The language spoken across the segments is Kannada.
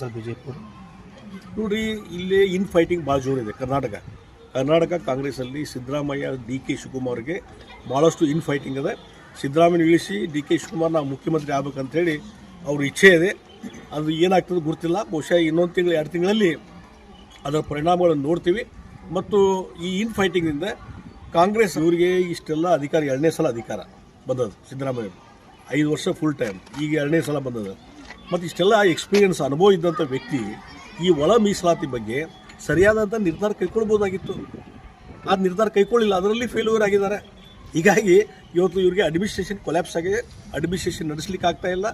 ಸರ್ ವಿಜಯಪುರ ನೋಡಿರಿ, ಇಲ್ಲಿ ಇನ್ ಫೈಟಿಂಗ್ ಭಾಳ ಜೋರಿದೆ ಕರ್ನಾಟಕ. ಕರ್ನಾಟಕ ಕಾಂಗ್ರೆಸ್ಸಲ್ಲಿ ಸಿದ್ದರಾಮಯ್ಯ ಡಿ ಕೆ ಶಿವಕುಮಾರ್ಗೆ ಭಾಳಷ್ಟು ಇನ್ ಫೈಟಿಂಗ್ ಇದೆ. ಸಿದ್ದರಾಮಯ್ಯ ಇಳಿಸಿ ಡಿ ಕೆ ಶಿವಕುಮಾರ್ ನಾವು ಮುಖ್ಯಮಂತ್ರಿ ಆಗ್ಬೇಕಂತೇಳಿ ಅವ್ರ ಇಚ್ಛೆ ಇದೆ. ಅದು ಏನಾಗ್ತದೆ ಗೊತ್ತಿಲ್ಲ. ಬಹುಶಃ ಇನ್ನೊಂದು ತಿಂಗಳು, ಎರಡು ತಿಂಗಳಲ್ಲಿ ಅದರ ಪರಿಣಾಮಗಳನ್ನು ನೋಡ್ತೀವಿ. ಮತ್ತು ಈ ಇನ್ ಫೈಟಿಂಗಿಂದ ಕಾಂಗ್ರೆಸ್ ಇವರಿಗೆ ಇಷ್ಟೆಲ್ಲ ಅಧಿಕಾರ, ಎರಡನೇ ಸಲ ಅಧಿಕಾರ ಬಂದದ್ದು ಸಿದ್ದರಾಮಯ್ಯ ಐದು ವರ್ಷ ಫುಲ್ ಟೈಮ್ ಈಗ ಎರಡನೇ ಸಲ ಬಂದದ್ದು. ಮತ್ತು ಇಷ್ಟೆಲ್ಲ ಎಕ್ಸ್ಪೀರಿಯನ್ಸ್ ಅನುಭವ ಇದ್ದಂಥ ವ್ಯಕ್ತಿ ಈ ಒಳ ಮೀಸಲಾತಿ ಬಗ್ಗೆ ಸರಿಯಾದಂಥ ನಿರ್ಧಾರ ಕೈಗೊಳ್ಬೋದಾಗಿತ್ತು ಆ ನಿರ್ಧಾರ ಕೈಗೊಳ್ಳಿಲ್ಲ ಅದರಲ್ಲಿ ಫೇಲ್ಯೂರ್ ಆಗಿದ್ದಾರೆ. ಹೀಗಾಗಿ ಇವತ್ತು ಇವರಿಗೆ ಅಡ್ಮಿನಿಸ್ಟ್ರೇಷನ್ ಕೊಲ್ಯಾಪ್ಸ್ ಆಗಿದೆ. ಅಡ್ಮಿನಿಸ್ಟ್ರೇಷನ್ ನಡೆಸಲಿಕ್ಕೆ ಆಗ್ತಾ ಇಲ್ಲ.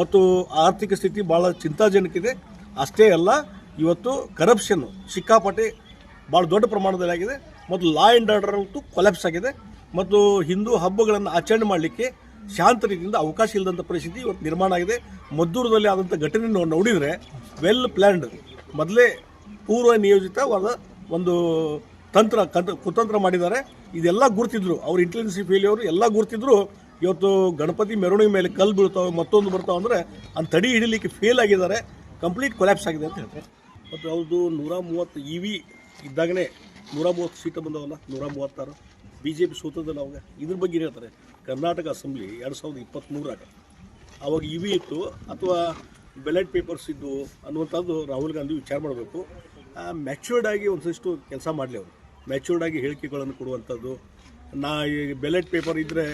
ಮತ್ತು ಆರ್ಥಿಕ ಸ್ಥಿತಿ ಭಾಳ ಚಿಂತಾಜನಕಿದೆ ಅಷ್ಟೇ ಅಲ್ಲ, ಇವತ್ತು ಕರಪ್ಷನ್ ಸಿಕ್ಕಾಪಟ್ಟೆ ಭಾಳ ದೊಡ್ಡ ಪ್ರಮಾಣದಲ್ಲಿ ಆಗಿದೆ. ಮತ್ತು ಲಾ ಆ್ಯಂಡ್ ಆರ್ಡರ್ ಅಂತೂ ಕೊಲ್ಯಾಪ್ಸ್ ಆಗಿದೆ. ಮತ್ತು ಹಿಂದೂ ಹಬ್ಬಗಳನ್ನು ಆಚರಣೆ ಮಾಡಲಿಕ್ಕೆ ಶಾಂತ ರೀತಿಯಿಂದ ಅವಕಾಶ ಇಲ್ಲದಂಥ ಪರಿಸ್ಥಿತಿ ಇವತ್ತು ನಿರ್ಮಾಣ ಆಗಿದೆ. ಮದ್ದೂರದಲ್ಲಿ ಆದಂಥ ಘಟನೆ ನೋಡಿದರೆ ವೆಲ್ ಪ್ಲ್ಯಾನ್ಡ್ ಮೊದಲೇ ಪೂರ್ವ ನಿಯೋಜಿತವಾದ ಒಂದು ತಂತ್ರ ಕಂತ ಕುತಂತ್ರ ಮಾಡಿದ್ದಾರೆ. ಇದೆಲ್ಲ ಗುರುತಿದ್ರು. ಅವ್ರ ಇಂಟೆಲಿಜೆನ್ಸಿ ಫೇಲಿಯವರು ಎಲ್ಲ ಗುರುತಿದ್ರು. ಇವತ್ತು ಗಣಪತಿ ಮೆರವಣಿಗೆ ಮೇಲೆ ಕಲ್ಲು ಬೀಳ್ತಾವೆ, ಮತ್ತೊಂದು ಬರ್ತಾವೆ ಅಂದರೆ ಅಂತ ತಡಿ ಹಿಡಿಲಿಕ್ಕೆ ಫೇಲ್ ಆಗಿದ್ದಾರೆ. ಕಂಪ್ಲೀಟ್ ಕೊಲ್ಯಾಪ್ಸ್ ಆಗಿದೆ ಅಂತ ಹೇಳ್ತಾರೆ. ಮತ್ತು ಅವ್ರದ್ದು ನೂರ ಮೂವತ್ತು ಇ ವಿ ಇದ್ದಾಗಲೇ ನೂರ ಮೂವತ್ತು ಸೀಟು ಬಂದವಲ್ಲ, ನೂರ ಮೂವತ್ತಾರು. ಬಿ ಜೆ ಪಿ ಸೋತದಲ್ಲ ಅವಾಗ? ಇದ್ರ ಬಗ್ಗೆ ಹೇಳ್ತಾರೆ? ಕರ್ನಾಟಕ ಅಸೆಂಬ್ಲಿ ಎರಡು ಸಾವಿರದ ಇಪ್ಪತ್ತ್ಮೂರಾಗ ಅವಾಗ ಇ ವಿ ಇತ್ತು ಅಥವಾ ಬೆಲೆಟ್ ಪೇಪರ್ಸ್ ಇದ್ದು ಅನ್ನುವಂಥದ್ದು ರಾಹುಲ್ ಗಾಂಧಿ ವಿಚಾರ ಮಾಡಬೇಕು. ಮ್ಯಾಚ್ಯೂರ್ಡ್ ಆಗಿ ಒಂದಷ್ಟು ಕೆಲಸ ಮಾಡಲಿ ಅವರು. ಮ್ಯಾಚ್ಯೂರ್ಡ್ ಆಗಿ ಹೇಳಿಕೆಗಳನ್ನು ಕೊಡುವಂಥದ್ದು ನಾ ಈ ಬೆಲೆಟ್ ಪೇಪರ್ ಇದ್ದರೆ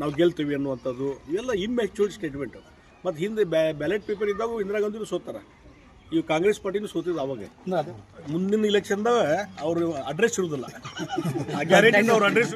ನಾವು ಗೆಲ್ತೀವಿ ಅನ್ನುವಂಥದ್ದು ಇವೆಲ್ಲ ಇಮ್ಯಾಚ್ಯೂರ್ಡ್ ಸ್ಟೇಟ್ಮೆಂಟ್ ಮತ್ತು ಹಿಂದೆ ಬ್ಯಾಲೆಟ್ ಪೇಪರ್ ಇದ್ದಾಗ ಇಂದಿರಾ ಗಾಂಧಿನೂ ಸೋತಾರೆ. ಈ ಕಾಂಗ್ರೆಸ್ ಪಾರ್ಟಿನೂ ಸೋತಿದ್ದು ಅವಾಗ. ಮುಂದಿನ ಇಲೆಕ್ಷನ್ದಾಗ ಅವರು ಅಡ್ರೆಸ್ ಇರೋದಿಲ್ಲ. ಗ್ಯಾರಂಟಿ ಅವ್ರ ಅಡ್ರೆಸ್